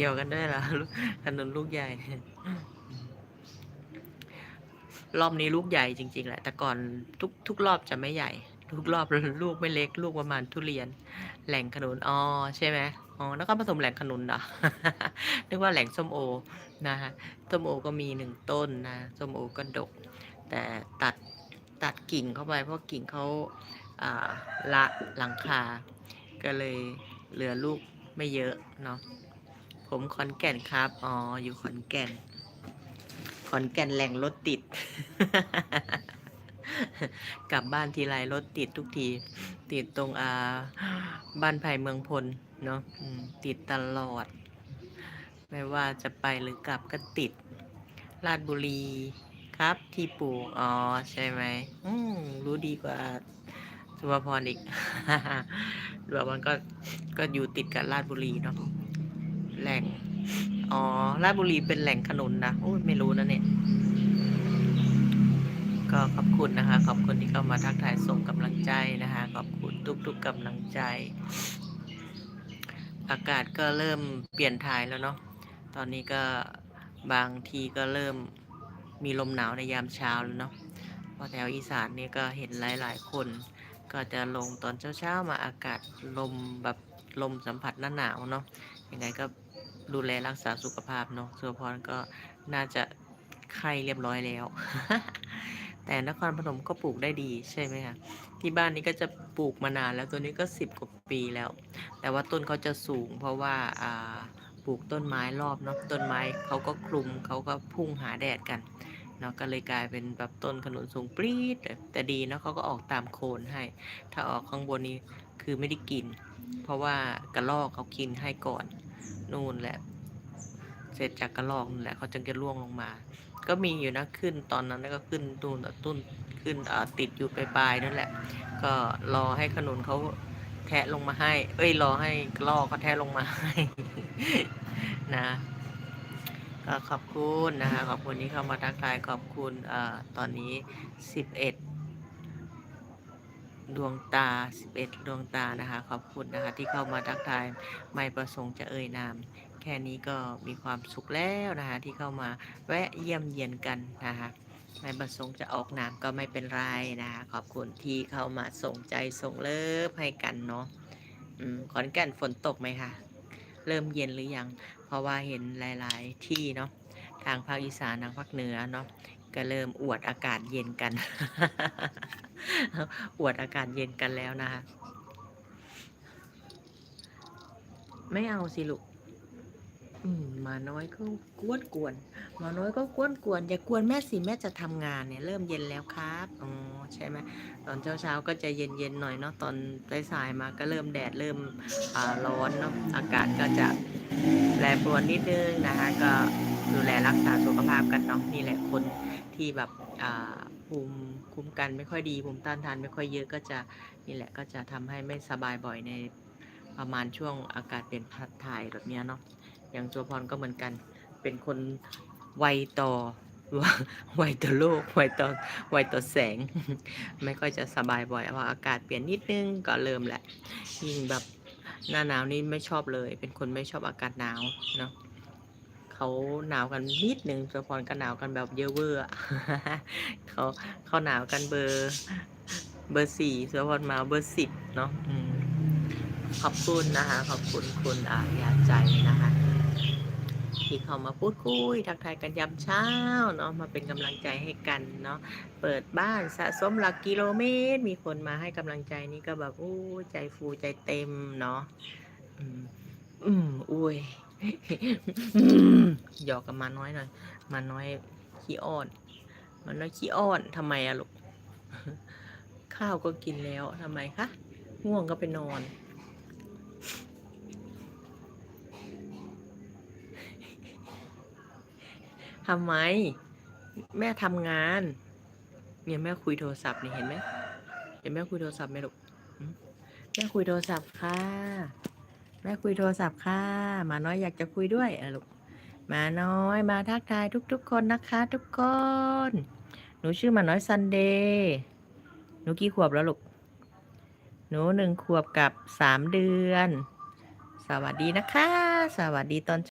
กี่ยวกันด้วยเหรอขนุนลูกใหญ่ รอบนี้ลูกใหญ่จริง ๆ แหละ แต่ก่อนทุกทุกรอบจะไม่ใหญ่ ทุกรอบลูกไม่เล็ก ลูกประมาณทุเรียน แหล่งขนุนอ๋อใช่ไหมอ๋อนครปฐมแหล่งขนุนเหรอนึกว่าแหล่งส้มโอนะฮะส้มโอก็มีหนึ่งต้นนะส้มโอก็ดก แต่ตัดตัดกิ่งเข้าไป เพราะกิ่งเขาละหลังคา ก็เลยเหลือลูกไม่เยอะเนาะ ผมขอนแก่นครับ อ๋อ อยู่ขอนแก่น ขอนแก่นแหล่งรถติด กลับบ้านทีไรรถติดทุกที ติดตรงอาบ้านไผ่เมืองพลเนาะติดตลอด ไม่ว่าจะไปหรือกลับก็ติดลาดบุรีครับ ที่ปลูก อ๋อ ใช่ไหม อืมรู้ดีกว่าสุภพรอีกสุภพรก็ก็อยู่ติดกับลาดบุรีเนาะ แหล่ง อ๋อลาดบุรีเป็นแหล่งขนุนนะโอ้ไม่รู้นะเนี่ย ก็ขอบคุณนะคะ ขอบคุณที่เข้ามาทักทายส่งกำลังใจนะคะ ขอบคุณทุกๆกำลังใจ อากาศก็เริ่มเปลี่ยนถ่ายแล้วเนาะ ตอนนี้ก็บางทีก็เริ่มมีลมหนาวในยามเช้าแล้วเนาะพราะแถวอีสานนี่ก็เห็นหลาย ๆ คน ก็จะลงตอนเช้าๆมาอากาศลมแบบลมสัมผัสหน้าหนาวเนาะยังไงก็ ดูแลรักษาสุขภาพเนาะสุพรก็น่าจะไข้เรียบร้อยแล้ว แต่นครพนมก็ปลูกได้ดีใช่ไหมคะที่บ้านนี้ก็จะปลูกมานานแล้วตัวนี้ก็สิบกว่าปีแล้ว แต่ว่าต้นเขาจะสูง เพราะว่าปลูกต้นไม้รอบเนาะต้นไม้เขาก็คลุมเขาก็พุ่งหาแดดกันเนาะก็เลยกลายเป็นแบบต้นขนุนสูงปรี๊ดแต่ดีเนาะเขาก็ออกตามโคนให้ ถ้าออกข้างบนนี้คือไม่ได้กิน เพราะว่ากระรอกเขากินให้ก่อน นู่นแหละ เสร็จจากกระรอกนั่นแหละเขาจึงจะร่วงลงมา ก็มีอยู่นะขึ้นตอนนั้นก็ขึ้นตูนตุ้นขึ้นติดอยู่ปลายๆนั่นแหละ ก็รอให้ขนุนเขาแทะลงมาให้ เอ้ยรอให้กระรอกเขาแทะลงมาให้นะก็ขอบคุณนะคะขอบคุณที่เข้ามาทักทายขอบคุณอตอนนี้สิบเอ็ด ดวงตาสิบเอ็ดดวงตานะคะ ขอบคุณนะคะ ที่เข้ามาทักทายไม่ประสงค์จะเอ่ยนาม แค่นี้ก็มีความสุขแล้วนะคะ ที่เข้ามาแวะเยี่ยมเยียนกันนะคะไม่ประสงค์จะออกนามก็ไม่เป็นไรนะคะ ขอบคุณที่เข้ามาส่งใจส่งเลิฟให้กันเนาะอืมขอนแก่นฝนตกไหมคะเริ่มเย็นหรือยัง เพราะว่าเห็นหลาย ๆ ที่เนาะทางภาคอีสานทางภาคเหนือเนาะ ก็เริ่มอวดอากาศเย็นกัน อวดอากาศเย็นกันแล้วนะคะ ไม่เอาสิลูกมาน้อยก็กวนกวนมาน้อยก็กวนกวนอย่ากวนแม่สิแม่จะทำงานเนี่ย เริ่มเย็นแล้วครับอ๋อใช่ไหมตอนเช้าเช้าๆก็จะเย็นเย็นๆหน่อยเนาะตอนสายๆมาก็เริ่มแดดเริ่มร้อนเนาะอากาศก็จะแปรปรวนนิดนึงนะคะก็ ดูแลรักษาสุขภาพกันเนาะนี่แหละคนที่แบบอ่าภูมิคุ้มกันไม่ค่อยดีภูมิต้านทานไม่ค่อยเยอะก็จะนี่แหละก็จะทำให้ไม่สบายบ่อยในประมาณช่วงอากาศเปลี่ยนถ่ายแบบเนี้ยเนาะอย่างโจพรก็เหมือนกันเป็นคนไวต่อไวต่อโลกไวต่อไวต่อแสง ไม่ค่อยจะสบายบ่อยเพราะอากาศเปลี่ยนนิดนึงก็เริ่มแหละยิ่งแบบหน้าหนาวนี่ไม่ชอบเลย เป็นคนไม่ชอบอากาศหนาวเนาะ เขาหนาวกันนิดหนึ่งโจพรก็หนาวกันแบบเยอะเวอร์เขาเขาหนาวกันเบอร์เบอร์สี่โจพรมาเบอร์สิบเนาะขอบคุณนะคะ ขอบคุณคุณอายาใจนะคะ ที่เขามาพูดคุยทักทายกันยามเช้าเนาะมาเป็นกำลังใจให้กันเนาะเปิดบ้านสะสมหลักกิโลเมตร มีคนมาให้กำลังใจนี่ก็แบบอู้ใจฟูใจเต็มเนาะอืมอืมอุ้ย หยอกกับมาน้อยหน่อย มาน้อยขี้อ้อน มาน้อยขี้อ้อนทำไมอะลูก ข้าวก็กินแล้วทำไมคะ ง่วงก็ไปนอนทำไม แม่ทำงานเนี่ยแม่คุยโทรศัพท์นี่เห็นไหมเห็นแม่คุยโทรศัพท์ไหมลูกแม่คุยโทรศัพท์ค่ะ แม่คุยโทรศัพท์ค่ะหมาน้อยอยากจะคุยด้วยอะลูกหมาน้อยมาทักทายทุก ๆ คนนะคะ ทุกคน หนูชื่อหมาน้อยซันเดย์หนูกี่ขวบแล้วลูกหนูหนึ่งขวบกับสามเดือน สวัสดีนะคะ สวัสดีตอน